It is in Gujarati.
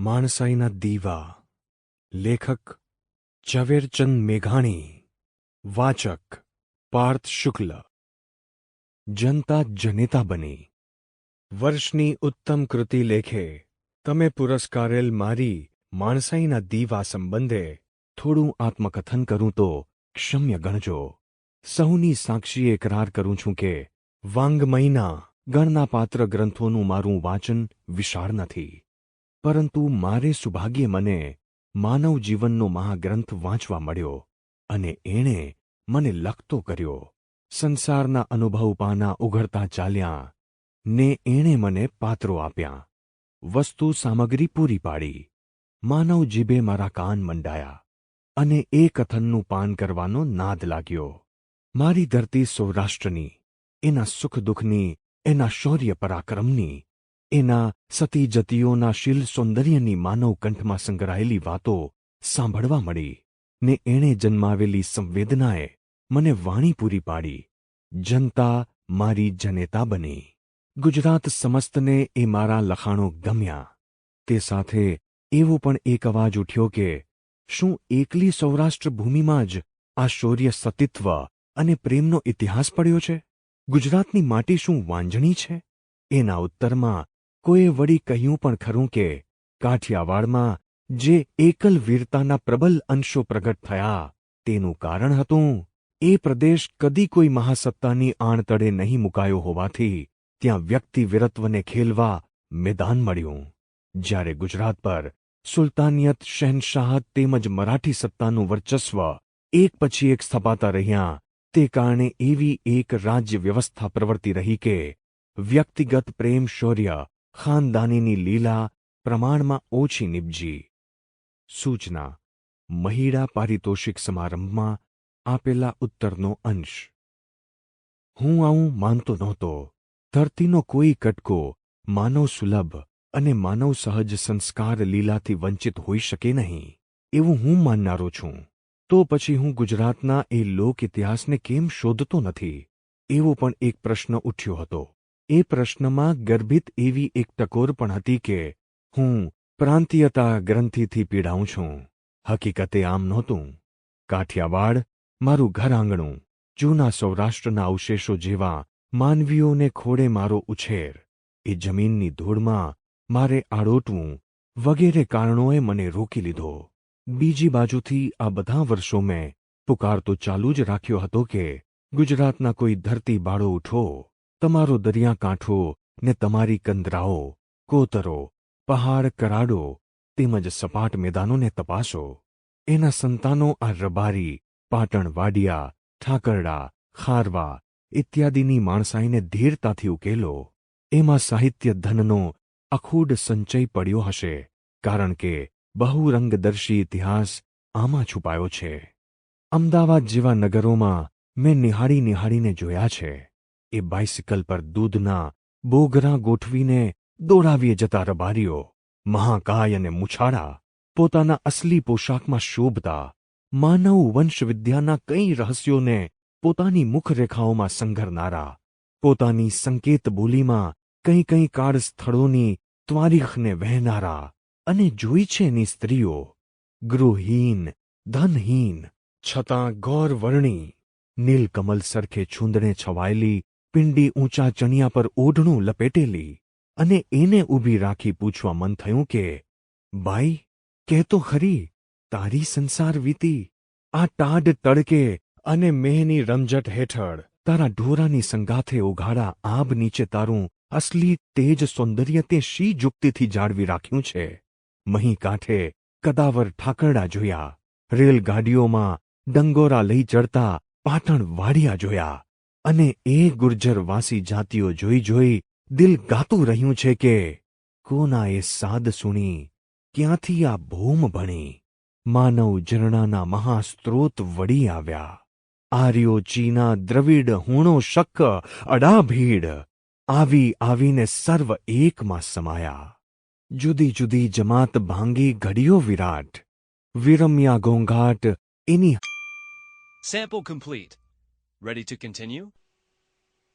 માણસાઈના દીવા. લેખક ઝવેરચંદ મેઘાણી. વાચક પાર્થ શુક્લ. જનતા જનેતા બની. વર્ષની ઉત્તમ કૃતિ લેખે તમે પુરસ્કારેલ મારી માણસાઈના દીવા સંબંધે થોડું આત્મકથન કરું તો ક્ષમ્ય ગણજો. સહુની સાક્ષીએ કરાર કરું છું કે વાંગમયના ગણનાપાત્ર ગ્રંથોનું મારું વાંચન વિશાળ નથી. પરંતુ મારે સુભાગ્યે મને માનવ જીવનનો મહાગ્રંથ વાંચવા મળ્યો અને એણે મને લખતો કર્યો. સંસારના અનુભવ પાના ઉઘડતા ચાલ્યા ને એણે મને પાત્રો આપ્યા. વસ્તુ સામગ્રી પૂરી પાડી. માનવ જીભે મારા કાન મંડાયા અને એ કથનનું પાન કરવાનો નાદ લાગ્યો. મારી ધરતી સૌરાષ્ટ્રની, એના સુખ દુઃખની, એના શૌર્ય પરાક્રમની એના સતી જતીઓના શીલ સૌંદર્યની માનવ કંઠમાં સંગ્રહાયેલી વાતો સાંભળવા મળી ને એણે જન્માવેલી સંવેદનાએ મને વાણી પૂરી પાડી, જનતા મારી જનેતા બની. ગુજરાત સમસ્તને એ મારા લખાણો ગમ્યા. તે સાથે એવો પણ એક અવાજ ઉઠ્યો કે, શું એકલી સૌરાષ્ટ્ર ભૂમિમાં જ આ શૌર્ય સતીત્વ અને પ્રેમનો ઇતિહાસ પડ્યો છે? ગુજરાતની માટી શું વાંજણી છે? એના ઉત્તરમાં કોઈએ વળી કહ્યું પણ ખરું કે, કાઠિયાવાડમાં જે એકલ વીરતાના પ્રબલ અંશો પ્રગટ થયા, તેનું કારણ હતું, એ પ્રદેશ કદી કોઈ મહાસત્તાની આણતળે નહીં મુકાયો હોવાથી ત્યાં વ્યક્તિ વીરત્વને ખેલવા મેદાન મળ્યું. જ્યારે ગુજરાત પર સુલતાનિયત શહેનશાહત તેમજ મરાઠી સત્તાનું વર્ચસ્વ એક પછી એક સ્થપાતા રહ્યા, તે કારણે એવી એક રાજ્ય વ્યવસ્થા પ્રવર્તી રહી કે વ્યક્તિગત પ્રેમ, શૌર્ય ખાનદાનીની લીલા પ્રમાણમાં ઓછી નિપજી. સૂચના, મહિડા પારિતોષિક સમારંભમાં આપેલા ઉત્તરનો અંશ. હું આવું માનતો નહોતો. ધરતીનો કોઈ કટકો માનવ સુલભ અને માનવ સહજ સંસ્કાર લીલાથી વંચિત હોઈ શકે નહીં, એવું હું માનનારો છું. તો પછી હું ગુજરાતના એ લોક ઇતિહાસને કેમ શોધતો નથી? એવો પણ એક પ્રશ્ન ઉઠ્યો હતો. એ પ્રશ્નમાં ગર્ભિત એવી એક ટકોર પણ હતી કે, હું પ્રાંતીયતા ગ્રંથિથી પીડાઉં છું. હકીકતે આમ નહોતું. કાઠિયાવાડ, મારું ઘર આંગણું, જૂના સૌરાષ્ટ્રના અવશેષો જેવા માનવીઓને ખોડે મારો ઉછેર. એ જમીનની ધૂળમાં મારે આડોટવું વગેરે કારણોએ મને રોકી લીધો. બીજી બાજુથી આ બધા વર્ષો મેં પુકાર તો ચાલુ જ રાખ્યો હતો કે, ગુજરાતના કોઈ ધરતી બાળો ઉઠો. તમારો દરિયાકાંઠો ને તમારી કંદરાઓ, કોતરો, પહાડ કરાડો તેમજ સપાટ મેદાનોને તપાસો. એના સંતાનો આ રબારી, પાટણ વાડિયા, ઠાકરડા, ખારવા ઇત્યાદિની માણસાઈને ધીરતાથી ઉકેલો. એમાં સાહિત્ય ધનનો અખૂડ સંચય પડ્યો હશે, કારણ કે બહુરંગદર્શી ઇતિહાસ આમાં છુપાયો છે. અમદાવાદ જેવા નગરોમાં મેં નિહાળી નિહાળીને જોયા છે. એ બાઇસિકલ પર દૂધના બોગરા ગોઠવીને દોડાવીએ જતા રબારીઓ, મહાકાય અને મુછાળા પોતાના અસલી પોશાકમાં શોભતા માનવ વંશવિદ્યાના કઈ રહસ્યોને પોતાની મુખરેખાઓમાં સંઘરનારા, પોતાની સંકેત બોલીમાં કંઈ કંઈ કાળ સ્થળોની ત્વારીખને વહેનારા અને જોઈ છે એની સ્ત્રીઓ, ગૃહહીન, ધનહીન, છતાં ગૌરવર્ણી, નીલકમલ સરખે છૂંદણે છવાયેલી પિંડી ઊંચા ચણિયા પર ઓઢણું લપેટેલી અને એને ઊભી રાખી પૂછવા મન થયું કે બાઈ કહેતો ખરી, તારી સંસાર વીતી, આ ટાઢ તડકે અને મેહની રમઝટ હેઠળ તારા ઢોરાની સંગાથે ઉઘાડા આબ નીચે તારું અસલી તેજ સૌંદર્ય તે શી જુક્તિથી જાળવી રાખ્યું છે? મહી કાંઠે કદાવર ઠાકરડા જોયા, રેલગાડીઓમાં ડંગોરા લઈ ચડતા પાટણ વાડિયા જોયા અને એ ગુર્જરવાસી જાતિઓ જોઈ જોઈ દિલ ગાતું રહ્યું છે કે કોના એ સાદ સુણી, ક્યાંથી આ ભૂમ ભણી? માનવ ઝરણાના મહાસ્ત્રોત વળી આવ્યા. આર્યો ચીના દ્રવિડ હુણો શક અડાભીડ, આવી આવીને સર્વ એકમાં સમાયા. જુદી જુદી જમાત ભાંગી ઘડીઓ વિરાટ. વિરમ્યા ઘોંઘાટ એની sample complete. Ready to continue?